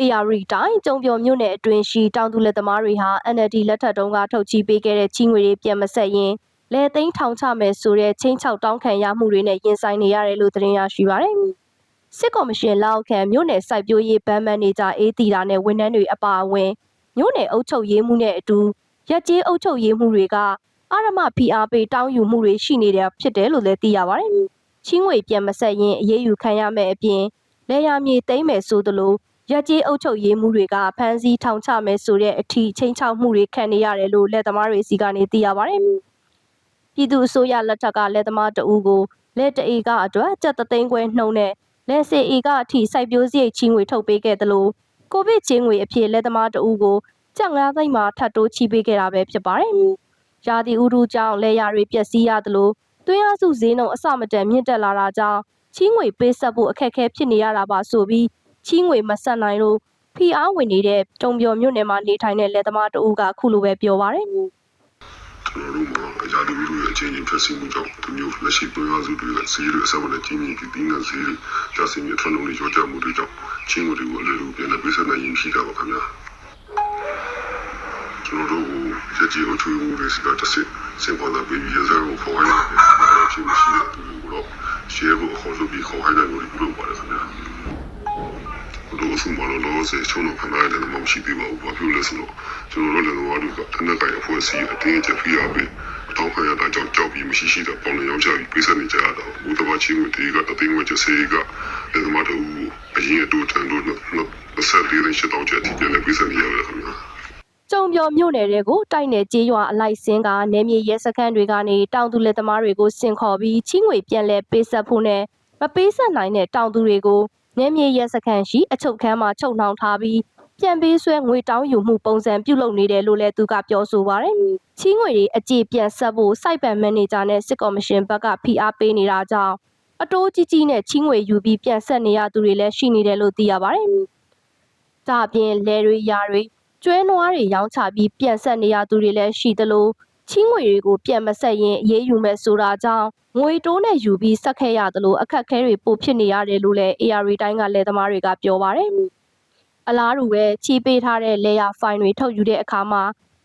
AR တိုင်းကျုံပြော်မြို့နယ်အတွင်းရှိတောင်သူလက်သမားတွေဟာ NLD လက်ထက်တုန်းကထုတ်ချီပေးခဲ့တဲ့ကြီးငွေတွေပြန်မဆက်ရင်လဲသိန်းထောင်ချမယ်ဆိုတဲ့ချင်းချောက်တောင်းခံရမှုတွေနဲ့ရင်ဆိုင်နေရတယ်လို့သတင်းရရှိပါတယ်။စစ်ကော်မရှင်လက်အောက်ခံမြို့နယ်စိုက်ပျိုးရေးဗန်းမန်နေဂျာအေးတီတာနဲ့ဝန်ထမ်းတွေအပါအဝင်မြို့နယ်အုပ်ချုပ်ရေးမှုနဲ့အတူရက်ကျေးအုပ်ချုပ်ရေးမှုတွေကအာရမဖိအားပေးတောင်းယူမှုတွေရှိနေတာဖြစ်တယ်လို့လည်းသိရပါတယ်။ချင်းငွေပြန်မဆက်ရင်အရေးယူခံရမယ့်အပြင်လဲရမြေသိမ်းမယ်ဆိုသလို ရက်ကျေးအုပ်ချုပ်ရေးမှုတွေကဖမ်းဆီးထောင်ချမယ်ဆိုတဲ့အထီးချင်းချောက်မှုတွေခံနေရတယ်လို့လက်သမားတွေစီကနေသိရပါတယ်။ပြည်သူအစိုးရလက်ထက်ကလက်သမားတအူးကိုလက်တအေကအတွက်ကြက်သသိန်းခွဲနှုံနဲ့လက်စေအေကအထိစိုက်ပျိုးစရိတ်ချင်းငွေထုတ်ပေးခဲ့တယ်လို့ကိုဗစ်ချင်းငွေအဖြစ်လက်သမားတအူးကိုကြက်9သိန်းမှာထပ်တိုးချီပေးခဲ့တာပဲဖြစ်ပါတယ်။ရာသီဥတုကြောင့်လဲရတွေပျက်စီးရတယ်လို့သွင်းအားစုဈေးနှုန်းအဆမတန်မြင့်တက်လာတာကြောင့်ချင်းငွေပေးဆက်ဖို့အခက်အခဲဖြစ်နေရတာပါဆိုပြီး ချင်းငွေမဆက်နိုင်လို့ဖီအားဝင်နေတဲ့တုံပြော်မြို့နယ်မှာနေထိုင်တဲ့လက်သမားတအူးကခုလိုပဲပြောပါတယ်ကျွန်တော်တို့မှာအရာတဝီတို့ရဲ့အချင်းချင်းဖြစ်စီမှုကြောင့်ဒီမျိုးလက်ရှိပွင့်အားစုတွေရဲ့ဈေးတွေအစမနဲ့ကြီးကြီးဒီငါဈေးတွေကျဆင်းရထွန်းလုံးတွေရောကြမှုတွေကြောင့်ချင်းတို့တွေကိုလည်းလူပြန်နေပြဿနာရင်းရှိတာပါခင်ဗျာကျွန်တော်တို့ရကြည်အထူးမှုတွေစီကတစ်စစ်စင်ပေါ်လာပြီးရဇာကိုခေါ်ရတယ်ဖြစ်မရှိတဲ့သူတို့ရှေ့ကိုခေါ်လို့ပြီးခေါ်ရတဲ့လူတွေပြုလုပ်ပါတယ်ခင်ဗျာတို့အဆူ မလို့လို့စေချုံလို့ခဏရတယ်မှမရှိသေးပါဘူးဘာဖြစ်လဲဆိုတော့ကျွန်တော်တို့လည်းတော့ကတနက်ကရဖွဲ့စီအတင်းချက်ဖိအားပေးတောင်းခံရတာကြောင့်ကြောက်ပြီးမရှိရှိတဲ့ပေါင်းလည်းရောက်ချပြီးပြဿနာကြရတော့ဘုဒ္ဓဘာချင်းတွေကအသိငွေချက်စေကလည်းသမားတို့အရင်အတူတန်တို့နဲ့ဆက်လေးနဲ့ရှစ်တောင်းချက်ဒီပြန်လည်းပြဿနာရတယ်ခင်ဗျာကျုံပြော်မြို့နယ်တွေကိုတိုက်နယ်ကျေးရွာအလိုက်စင်းကနေမြေရဲစခန်းတွေကနေတောင်သူလက်သမားတွေကိုစင်ခေါ်ပြီးချင်းငွေပြန်လဲပေးဆက်ဖို့နဲ့မပေးဆက်နိုင်တဲ့တောင်သူတွေကို နေမြေရဲစခန်းရှိအချုပ်ခန်းမှာချုပ်နှောင်ထားပြီးပြန်ပေးဆွဲငွေတောင်းယူမှုပုံစံပြုလုပ်နေတယ်လို့လည်းသူကပြောဆိုပါတယ်။ချင်းငွေတွေအကြည့်ပြန်ဆက်ဖို့စိုက်ပန်မန်နေဂျာနဲ့စစ်ကော်မရှင်ဘက်ကဖိအားပေးနေတာကြောင့်အတိုးကြီးကြီးနဲ့ချင်းငွေယူပြီးပြန်ဆက်နေရသူတွေလည်းရှိနေတယ်လို့သိရပါတယ်။ဒါအပြင်လဲတွေယာတွေကျွဲနွားတွေရောင်းချပြီးပြန်ဆက်နေရသူတွေလည်းရှိသလို ချင်းငွေတွေကိုပြန်မဆက်ရင်အေးအေးယူမဲ့ဆိုတာကြောင့်ငွေတိုးနဲ့ယူပြီးဆက်ခဲ့ရသလိုအခက်အခဲတွေပိုဖြစ်နေရတယ်လို့လည်း AR တိုင်းကလယ်သမားတွေကပြောပါတယ်။အလားတူပဲချီးပေးထားတဲ့လေယာဖိုင်တွေထုတ်ယူတဲ့အခါမှာ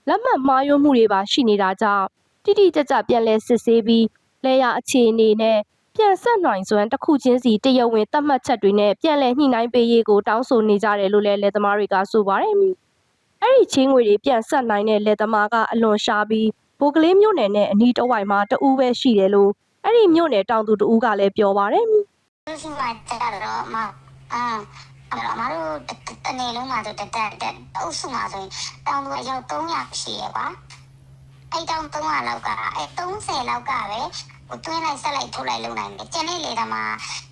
လက်မှတ်မှားယွင်းမှုတွေပါရှိနေတာကြောင့်တိတိကျကျပြန်လဲစစ်ဆေးပြီးလေယာအခြေအနေနဲ့ပြန်ဆက်နိုင်စွမ်းတစ်ခုချင်းစီတရဝင်သတ်မှတ်ချက်တွေနဲ့ပြန်လဲညှိနှိုင်းပေးရေးကိုတောင်းဆိုနေကြတယ်လို့လည်းလယ်သမားတွေကဆိုပါတယ်။အဲ့ဒီချင်းငွေတွေပြန်ဆက်နိုင်တဲ့လက်သမားကအလွန်ရှားပြီး ဘိုကလေးမြို့နယ်နဲ့အနီးတစ်ဝိုက်မှာတဦးပဲရှိတယ်လို့အဲ့ဒီမြို့နယ်တောင်သူတဦးကလည်းပြောပါတယ်သူရှိမှတက်တော့မအာအဲ့တော့မတို့တနေ့လုံးမှာဆိုတက်တက်တက်အုပ်စုမှာဆိုရင်တောင်သူအယောက်300ရှိရပါအဲ့တောင်300လောက်ကအဲ့30လောက်ကပဲဟိုတွင်းလိုက်ဆက်လိုက်ထုတ်လိုက်လုပ်နိုင်တယ်ကျန်တဲ့လေတမှာ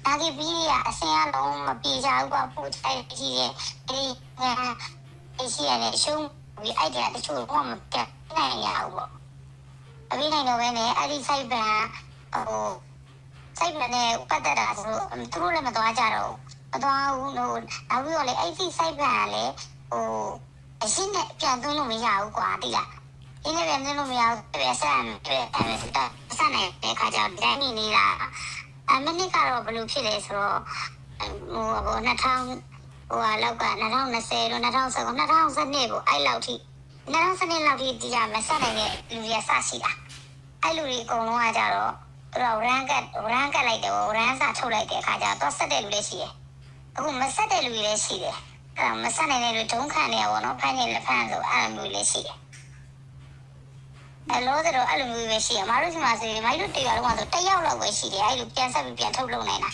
ဒါကြီးပြီးရအစင်အလုံးမပြေကြဘူးကွာပို့တိုက်ကြီးရဲ့ဒီအဲရှိရတဲ့ရှုံးပြီးအဲ့တဲ့တချို့ကမကနိုင်ရဘူးပေါ့ အပြီးနိုင်တော့ပဲねအဲ့ဒီ site ဘန်ဟိုစိတ်နဲ့ပတ်သက်တာဆိုတော့သူတို့လည်းမသွားကြတော့မသွားဘူးလို့နောက်ပြီးတော့လေအဲ့ဒီ site ဘက်ကလည်းဟိုအရှင်းနဲ့ပြန်သွင်းလို့မရဘူးကွာတိလားဒီနေ့ပြန်သွင်းလို့မရဘူးပြဆန်ပြအဲဆက်နေတဲ့ခါကျဒန်းနေနေတာအမနစ်ကတော့ဘယ်လိုဖြစ်လဲဆိုတော့ဟိုဘော2000ဟိုလောက်က2020လို့2019 2012ကိုအဲ့လောက်ထိ 2012လောက်ထိဒီကမဆက်နိုင်တဲ့လူတွေစရှိတာအဲ့လူတွေအကုန်လုံးကကြတော့သူတို့ရန်ကတ်ရန်ကတ်လိုက်တယ်ရန်စာထုတ်လိုက်တဲ့အခါကျတော့ဆက်တဲ့လူလည်းရှိတယ်အခုမဆက်တဲ့လူတွေလည်းရှိတယ်အဲ့ဒါမဆက်နိုင်တဲ့လူဒုံခံနေရပါတော့ဖမ်းနေလက်ဖမ်းဆိုအဲ့လိုမျိုးလည်းရှိတယ်အဲ့လိုတော့အဲ့လိုမျိုးပဲရှိရမတို့ဒီမှာဆိုရင်မိုက်တို့တရားလုံးမှာဆိုတစ်ယောက်လောက်ပဲရှိတယ်အဲ့လိုပြန်ဆက်ပြီးပြန်ထုတ်လုပ်နိုင်တာ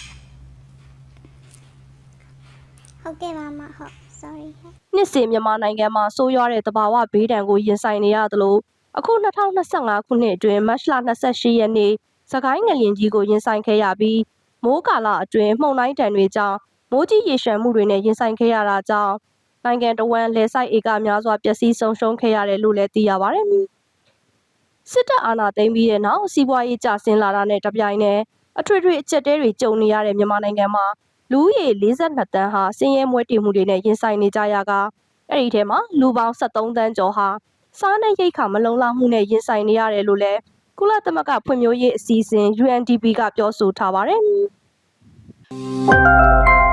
ဟုတ်ကဲ့မမဟုတ် sorry ဟဲ့။နှစ်စဉ်မြန်မာနိုင်ငံမှာဆိုးရွားတဲ့သဘာဝဘေးဒဏ်ကိုရင်ဆိုင်နေရသလိုအခု2025ခုနှစ်အတွင်းမတ်လ28ရက်နေ့စကိုင်းငလင်ကြီးကိုရင်ဆိုင်ခဲ့ရပြီးမိုးကာလအတွင်းမှုန်တိုင်းတံတွေကြောင့်မိုးကြီးရေရှမ်းမှုတွေနဲ့ရင်ဆိုင်ခဲ့ရတာကြောင့်နိုင်ငံတော်ဝန်လဲဆိုင်ဧကများစွာပျက်စီးဆုံးရှုံးခဲ့ရတယ်လို့လည်းသိရပါတယ်။စစ်တပ်အာဏာသိမ်းပြီးတဲ့နောက်စီးပွားရေးကျဆင်းလာတာနဲ့တပြိုင်နက်အထွေထွေအကျက်တဲတွေကြုံနေရတဲ့မြန်မာနိုင်ငံမှာ လူဦးရေ42တန်းဟာစင်းရဲမွဲတေမှုတွေနဲ့ရင်ဆိုင်နေကြရကအဲ့ဒီထဲမှာလူပေါင်း73တန်းကျော်ဟာစားနပ်ရိက္ခာမလုံလောက်မှုနဲ့ရင်ဆိုင်နေရတယ်လို့လည်းကုလသမဂ္ဂဖွံ့ဖြိုးရေးအစီအစဉ် UNDP ကပြောဆိုထားပါတယ်။